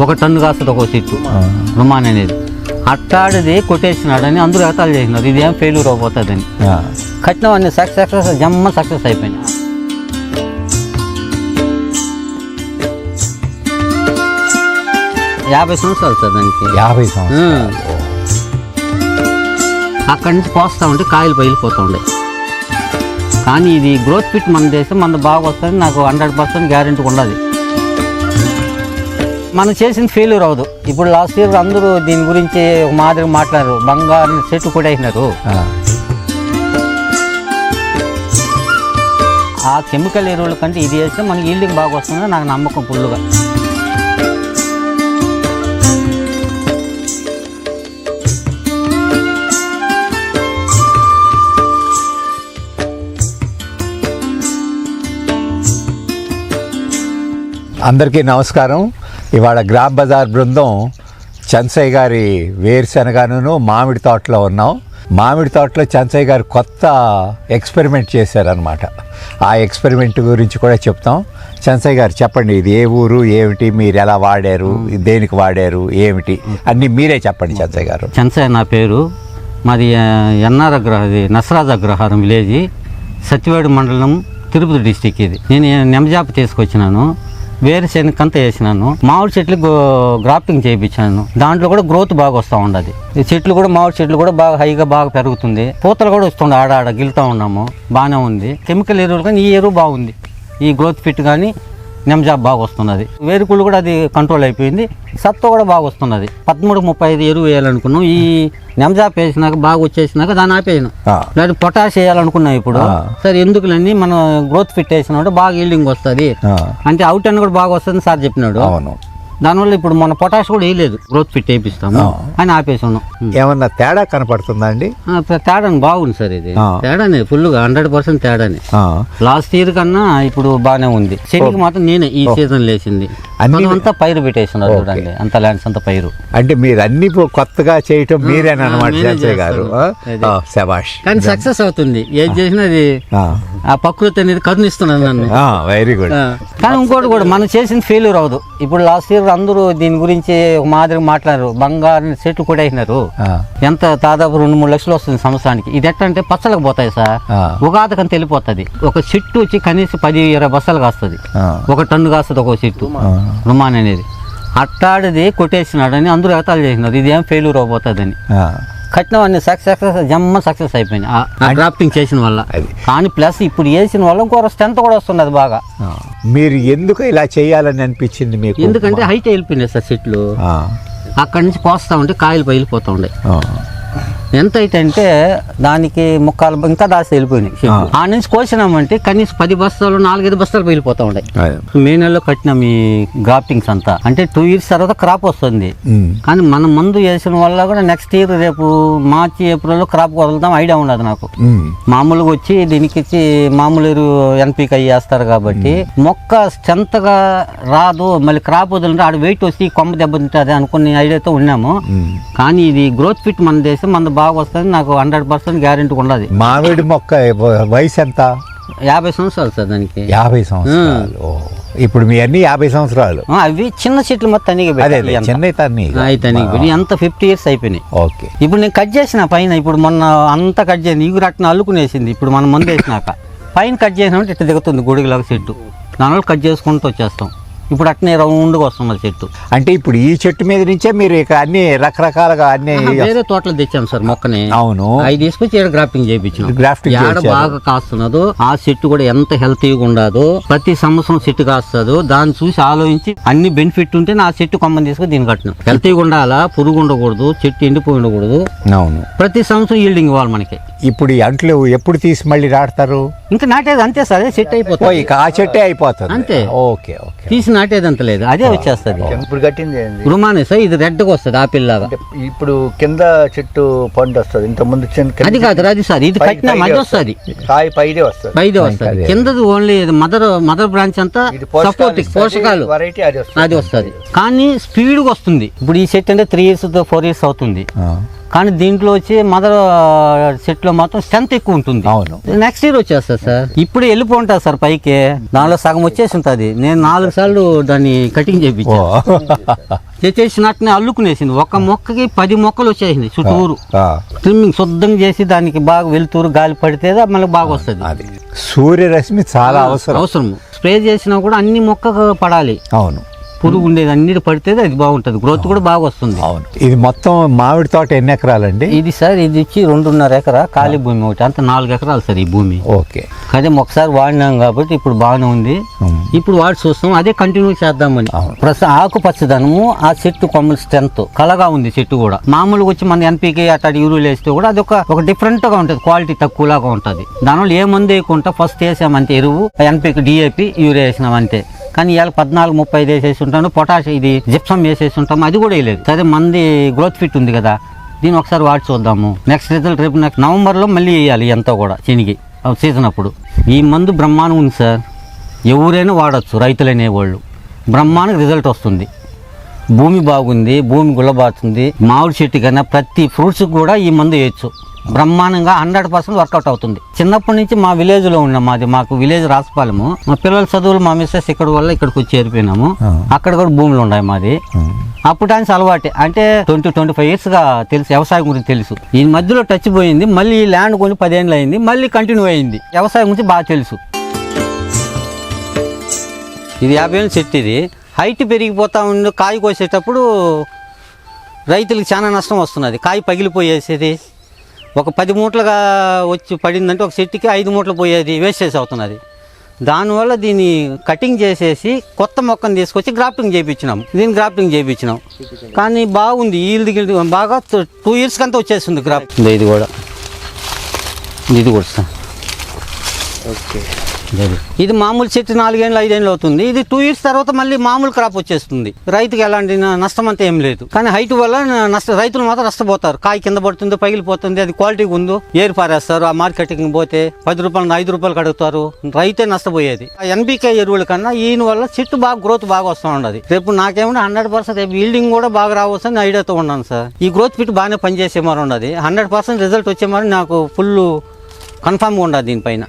ఒక టన్ను కాస్తుంది ఒక చెట్టు రుమాన్ అనేది. అట్టాడిది కొట్టేసినాడని అందరూ ఎగతాలు చేసినారు. ఇదేం ఫెయిల్యూర్ అయిపోతుందని ఆ. కట్టిన అన్ని సక్సెస్ సక్సెస్ జమ్మ సక్సెస్ అయిపోయింది యాభై సంవత్సరాలు సార్ దానికి. యాభై సంవత్సరాలు. అక్కడి నుంచి పోస్తూ ఉంటే కాయలు పగిలిపోతూ ఉండే. కానీ ఇది గ్రోత్ ఫిట్ మన దేశం మన బాగా వస్తుంది నాకు హండ్రెడ్ పర్సెంట్ గ్యారెంటీ ఉండదు. మనం చేసిన ఫెయిల్యూర్ అవ్వదు. ఇప్పుడు లాస్ట్ ఇయర్ అందరూ దీని గురించి ఒక మాదిరి మాట్లాడారు. బంగారు చెట్టు కూడా అయినారు ఆ. కెమికల్ ఎరువుల కంటే ఇది వేస్తే మనకి ఈల్డింగ్ బాగా వస్తుంది నాకు నమ్మకం ఫుల్గా అందరికీ నమస్కారం. ఇవాళ గ్రామ్ బజార్ బృందం చంచయ్య గారి వేరుశనగను మామిడి తోటలో ఉన్నాం. మామిడి తోటలో చంచయ్య గారు కొత్త ఎక్స్పెరిమెంట్ చేశారనమాట ఆ ఎక్స్పెరిమెంట్ గురించి కూడా చెప్తాం. చంచయ్య గారు చెప్పండి ఇది ఏ ఊరు ఏమిటి మీరు ఎలా వాడారు దేనికి వాడారు ఏమిటి? అన్నీ మీరే చెప్పండి చంచయ్య గారు. చెన్సయ్య నా పేరు. మాది ఎన్ఆర్ అగ్రహ నసరాజ్ అగ్రహారం విలేజ్ సత్యవేడు మండలం తిరుపతి డిస్టిక్ ఇది. నేను నెమజాప తీసుకొచ్చినాను. వేరుశెనగ కంత వేసినాను. మామిడి చెట్లు గో- గ్రాఫ్టింగ్ చేయించాను. దాంట్లో కూడా గ్రోత్ బాగా వస్తూ ఉండదు. ఈ చెట్లు కూడా మామిడి చెట్లు కూడా బాగా హైగా బాగా పెరుగుతుంది. పూతలు కూడా వస్తుంది ఆడ ఆడ గిలుతూ ఉన్నాము. బాగానే ఉంది. కెమికల్ ఎరువులు కానీ ఈ ఎరువు బాగుంది. ఈ గ్రోత్ ఫిట్ కానీ నెమ్జాబ్ బాగా వస్తున్నది. వేరుకుళ్ళు కూడా అది కంట్రోల్ అయిపోయింది. సత్తో కూడా బాగా వస్తున్నది. పదమూడు ముప్పై ఐదు ఎరువు వేయాలనుకున్నాం. ఈ నెమ్జాబ్ వేసినాక బాగా వచ్చేసినాక దాన్ని ఆపేయను. లేదా పొటాష్ వేయాలనుకున్నాం ఇప్పుడు. సరే ఎందుకులని మనం గ్రోత్ ఫిట్ వేసినాడు బాగా ఈల్డింగ్ వస్తుంది. అంటే అవుట్ అని కూడా బాగా వస్తుంది సార్ చెప్పినాడు. అవును. దానివల్ల ఇప్పుడు మన పొటాష్ కూడా వేయలేదు. గ్రోత్ ఫిట్ వేపిస్తాము. అని ఆపేసి ఉన్నాం ఏమన్నా తేడా కనపడుతుందా అండి? తేడాని బాగుంది సార్ ఇది. తేడానే ఫుల్గా హండ్రెడ్ పర్సెంట్ తేడానే. లాస్ట్ ఇయర్ కన్నా ఇప్పుడు బాగానే ఉంది. శనికి మాత్రం నేనే ఈ సీజన్ లేచింది అన్ని- అంతా పైరు పెట్టేస్తున్నారు చూడండి అంత ల్యాండ్స్ అంతా పైరు. అంటే మీరు అన్ని కొత్తగా చేయటం మీరేనమాట చంచయ్య గారు? కానీ సక్సెస్ అవుతుంది. ఏది చేసినా అది ఆ. ప్రకృతి అనేది కరుణిస్తున్నది నన్ను. Very good. కానీ ఇంకోటి కూడా మనం చేసిన ఫెయిల్యూర్ అవ్వదు. ఇప్పుడు లాస్ట్ ఇయర్ అందరూ దీని గురించి ఒక మాదిరి మాట్లాడారు. బంగారు చెట్లు కూడా అయినారు ఎంత దాదాపు రెండు మూడు లక్షలు వస్తుంది సంవత్సరానికి. ఇది ఎట్లా అంటే పచ్చలకు పోతాయి సార్. ఉగాదికని తెలిపోతుంది ఒక చెట్టు వచ్చి కనీసం పది ఇరవై బస్తాలు కాస్తుంది. ఒక టన్ను కాస్తుంది ఒక చెట్టు. రుమాన్ అనేది. అట్టాడిది కొట్టేసినాడని అందరూ ఎగతాలు చేసినారు. ఇది ఏం ఫెయిల్యూర్ అయిపోతుందని కట్టిన అన్ని సక్సెస్ జమ్మ సక్సెస్ అయిపోయింది ఆ- గ్రాఫ్టింగ్ చేసిన వల్ల. కానీ ప్లస్ ఇప్పుడు వేసిన వల్ల ఇంకో స్ట్రెంత్ కూడా వస్తున్నది బాగా. మీరు ఎందుకు ఇలా చేయాలని అనిపించింది మీకు? ఎందుకంటే హైట్ వెళ్ళిపోయినాయి సార్ చెట్లు ఆ, అక్కడి నుంచి కోస్తా ఉంటే కాయలు పగిలిపోతా ఉండే. ఎంత అయితే అంటే దానికి ముక్కాలు ఇంకా దాసి వెళ్ళిపోయినాయి. ఆ. నుంచి కోసినామంటే కనీసం పది బస్తాలు నాలుగైదు బస్తాలు పగిలిపోతా ఉండే. మే నెలలో కట్టినాం ఈ గ్రాఫ్టింగ్స్ అంతా. అంటే టూ ఇయర్స్ తర్వాత క్రాప్ వస్తుంది. కానీ మనం మందు వేసిన వల్ల కూడా నెక్స్ట్ ఇయర్ రేపు మార్చి ఏప్రిల్లో క్రాప్ వదులుతాం ఐడియా ఉండదు నాకు. మామూలుగా వచ్చి దీనికి ఇచ్చి మామూలు ఎన్పిక వేస్తారు కాబట్టి మొక్క స్ట్రెంత్గా రాదు మళ్ళీ క్రాప్ వదిలింటే ఆడ వెయిట్ వచ్చి కొమ్మ దెబ్బతింటుంది అనుకునే ఐడియాతో ఉన్నాము. కానీ ఇది గ్రోత్ ఫిట్ మన దేశం మన బాగా వస్తుంది నాకు హండ్రెడ్ పర్సెంట్ గ్యారెంటీ ఉండదు. మామిడి మొక్క వయసు ఎంత? యాభై సంవత్సరాలు సార్ దానికి. యాభై సంవత్సరాలు. ఇప్పుడు మీ అన్ని యాభై సంవత్సరాలు. అవి చిన్న చెట్లు మొత్తం తనిగి చెన్నై తనిగి ఎంత ఫిఫ్టీ ఇయర్స్ అయిపోయినాయి. ఓకే. ఇప్పుడు నేను కట్ చేసిన పైన ఇప్పుడు మొన్న అంతా కట్ చేసింది ఇగురు అట్న అల్లుకునేసింది ఇప్పుడు మనం మందు వేసినాక. పైన కట్ చేసినప్పుడు ఇట్లా దిగుతుంది గుడిగిలాగా చెట్టు. దానివల్ల కట్ చేసుకుంటూ వచ్చేస్తాం. ఇప్పుడు అట్నే రౌండ్గా వస్తున్నది చెట్టు. అంటే ఇప్పుడు ఈ చెట్టు మీద నుంచే మీరు ఇక అన్ని రకరకాలుగా అన్ని వేరే తోటలో తెచ్చాం సార్ మొక్కని. అవును. అవి తీసుకొచ్చి ఈడ గ్రాఫ్టింగ్ చేయించాం గ్రాఫ్టింగ్ ఏడ. బాగా కాస్తున్నదో ఆ చెట్టు కూడా ఎంత హెల్తీగా ఉండదో ప్రతి సంవత్సరం చెట్టు కాస్తుందో దాన్ని చూసి ఆలోచించి అన్ని బెనిఫిట్ ఉంటే నా చెట్టు కొమ్మని తీసుకుని దీన్ని కట్టినాం. హెల్తీగా ఉండాలా పురుగు ఉండకూడదు చెట్టు ఎండిపోయి ఉండకూడదు. అవును. ప్రతి సంవత్సరం ఈల్డింగ్ ఇవ్వాలి మనకి. ఇప్పుడు ఈ అంట్లు ఎప్పుడు తీసి మళ్ళీ నాటుతారు? ఇంకా నాటేది అంతే సార్ ఓ అయిపోతుంది. ఇక ఆ చెట్టే అయిపోతుంది. అంతే. Okay okay. తీసి నాటేది అంత లేదు. అదే వచ్చేస్తుంది. ఇప్పుడు కట్టింది రుమానే సార్ ఇది రెడ్గా వస్తుంది ఆపిల్ లాగా ఇప్పుడు కింద చెట్టు పండు వస్తుంది. ఇంత ముందు చిన్న కింద అది కాదు అది సార్ ఇది కట్టిన మధ్య వస్తది. వస్తుంది. కాయ పైదే వస్తుంది. పైదే వస్తుంది. కిందది ఓన్లీ మదర్ మదర్ బ్రాంచ్ అంతా సపోర్ట్ పోషకాలు వెరైటీ అది వస్తుంది. అది వస్తుంది. కానీ స్పీడ్గా వస్తుంది. ఇప్పుడు ఈ సెట్ అంటే త్రీ ఇయర్స్ ఫోర్ ఇయర్స్ అవుతుంది. కానీ దీంట్లో వచ్చి మదర్ సెట్లో మాత్రం స్ట్రెంత్ ఎక్కువ ఉంటుంది. అవును. నెక్స్ట్ ఇయర్ వచ్చేస్తా సార్. ఇప్పుడు వెళ్ళిపోంటా సార్ పైకి. దానిలో సగం వచ్చేసి ఉంటుంది. నేను నాలుగు సార్లు దాన్ని కటింగ్ ఓ. చేయించాను చేసేసినట్టునే అల్లుకునేసింది. ఒక మొక్కకి పది మొక్కలు వచ్చేసింది చుట్టూరు. ట్రిమ్మింగ్ శుద్ధం చేసి దానికి బాగా వెలుతురు గాలి పడితే మళ్ళీ బాగా వస్తుంది. అది. సూర్యరశ్మి చాలా అవసరం. అవసరం స్ప్రే చేసినా కూడా అన్ని మొక్కకు పడాలి. అవును. పురుగు ఉండేది అన్నిటి పడితే అది బాగుంటుంది. గ్రోత్ కూడా బాగా వస్తుంది. అవును. ఇది మొత్తం మామిడి తోట ఎన్ని ఎకరాలండి? ఇది సార్ ఇది ఇచ్చి రెండున్నర ఎకరా ఖాళీ భూమి ఒకటి. అంత నాలుగు ఎకరాలు సార్ ఈ భూమి. ఓకే. అదే ఒకసారి వాడినాం కాబట్టి ఇప్పుడు బాగానే ఉంది. ఇప్పుడు వాడి చూస్తాం అదే కంటిన్యూ చేద్దామని. ప్రస్తుతం ఆకు పచ్చదనము ఆ చెట్టు కొమ్మల స్ట్రెంత్ కలగా ఉంది చెట్టు కూడా. మామూలుగా వచ్చి మన ఎన్పీకే అట్లాంటి ఎరువులు వేస్తే కూడా అది ఒక ఒక డిఫరెంట్గా ఉంటుంది క్వాలిటీ తక్కువలాగా ఉంటుంది. దానివల్ల ఏ మందు వేయకుండా ఫస్ట్ వేసామంతే ఎరువు ఎన్పీకి డిఏపి యూరియా వేసినాం అంతే కానీ ఇవాళ పద్నాలుగు ముప్పై ఐదు వేసేసి ఉంటాను. పొటాష్ ఇది జిప్సం వేసేసి ఉంటాం. అది కూడా వేయలేదు. సరే మంది గ్రోత్ ఫిట్ ఉంది కదా దీన్ని ఒకసారి వాడి చూద్దాము. నెక్స్ట్ రిజల్ట్ రేపు నెక్స్ట్ నవంబర్లో మళ్ళీ వేయాలి ఎంతో కూడా శనిగి సీజన్ అప్పుడు. ఈ మందు బ్రహ్మాండం ఉంది సార్. ఎవరైనా వాడచ్చు రైతులనే వాళ్ళు బ్రహ్మానికి రిజల్ట్ వస్తుంది. భూమి బాగుంది భూమి గుల్లబారుతుంది. మామిడి చెట్టు కన్నా ప్రతి ఫ్రూట్స్కి కూడా ఈ మందు వేయచ్చు. బ్రహ్మాండంగా హండ్రెడ్ పర్సెంట్ వర్కౌట్ అవుతుంది. చిన్నప్పటి నుంచి మా విలేజ్లో ఉన్నాం మాది మాకు విలేజ్ రాసిపాలెము. మా పిల్లల చదువులు మా మిస్సెస్ ఇక్కడ వల్ల ఇక్కడికి వచ్చి చేరిపోయినాము. అక్కడ కూడా భూములు ఉన్నాయి మాది. అప్పుడు ఆయన అలవాటే. అంటే ట్వంటీ ట్వంటీ ఫైవ్ ఇయర్స్గా తెలుసు వ్యవసాయం గురించి తెలుసు. ఈ మధ్యలో టచ్ పోయింది మళ్ళీ ఈ ల్యాండ్ కొని పదేళ్ళు అయింది మళ్ళీ కంటిన్యూ అయింది. వ్యవసాయం గురించి బాగా తెలుసు. ఇది యాభై ఏళ్ళ చెట్టు ఇది. హైట్ పెరిగిపోతా ఉండి కాయ కోసేటప్పుడు రైతులకు చాలా నష్టం వస్తున్నది. కాయ పగిలిపోయేసేది. ఒక పది మూటలుగా వచ్చి పడిందంటే ఒక చెట్టుకి ఐదు మూటలు పోయేది వేస్టేజ్ అవుతున్నది. దానివల్ల దీన్ని కటింగ్ చేసేసి కొత్త మొక్కను తీసుకొచ్చి గ్రాఫ్టింగ్ చేయించినాం దీన్ని గ్రాఫ్టింగ్ చేయించినాం కానీ బాగుంది ఈల్డ్ గిల్డ్ బాగా టూ ఇయర్స్ కంతా వచ్చేస్తుంది గ్రాఫ్ట్ ఇది కూడా. ఇది కూడా ఓకే ఇది. మామూలు చెట్టు నాలుగేళ్ళు ఐదేళ్ళు అవుతుంది. ఇది టూ ఇయర్స్ తర్వాత మళ్ళీ మామూలు క్రాప్ వచ్చేస్తుంది. రైతుకి ఎలాంటి నష్టం అంతా ఏం లేదు. కానీ హైట్ వల్ల నష్ట రైతులు మాత్రం నష్టపోతారు. కాయ కింద పడుతుంది పగిలిపోతుంది అది క్వాలిటీ ఉందో ఏరు పారేస్తారు. ఆ మార్కెటింగ్ పోతే పది రూపాయలు ఐదు రూపాయలు కడుగుతారు. రైతే నష్టపోయేది. ఆ ఎన్బికే ఎరువుల కన్నా ఈయన వల్ల చెట్టు బాగా గ్రోత్ బాగా వస్తూ ఉండదు. రేపు నాకేమన్నా హండ్రెడ్ పర్సెంట్ రేపు ఈల్డింగ్ కూడా బాగా రావచ్చు అని ఐడియాతో ఉన్నాను సార్. ఈ గ్రోత్ ఫిట్ బాగానే పనిచేసే మరి ఉండదు. హండ్రెడ్ పర్సెంట్ రిజల్ట్ వచ్చే మరి నాకు ఫుల్ కన్ఫామ్గా ఉండదు దీనిపైన.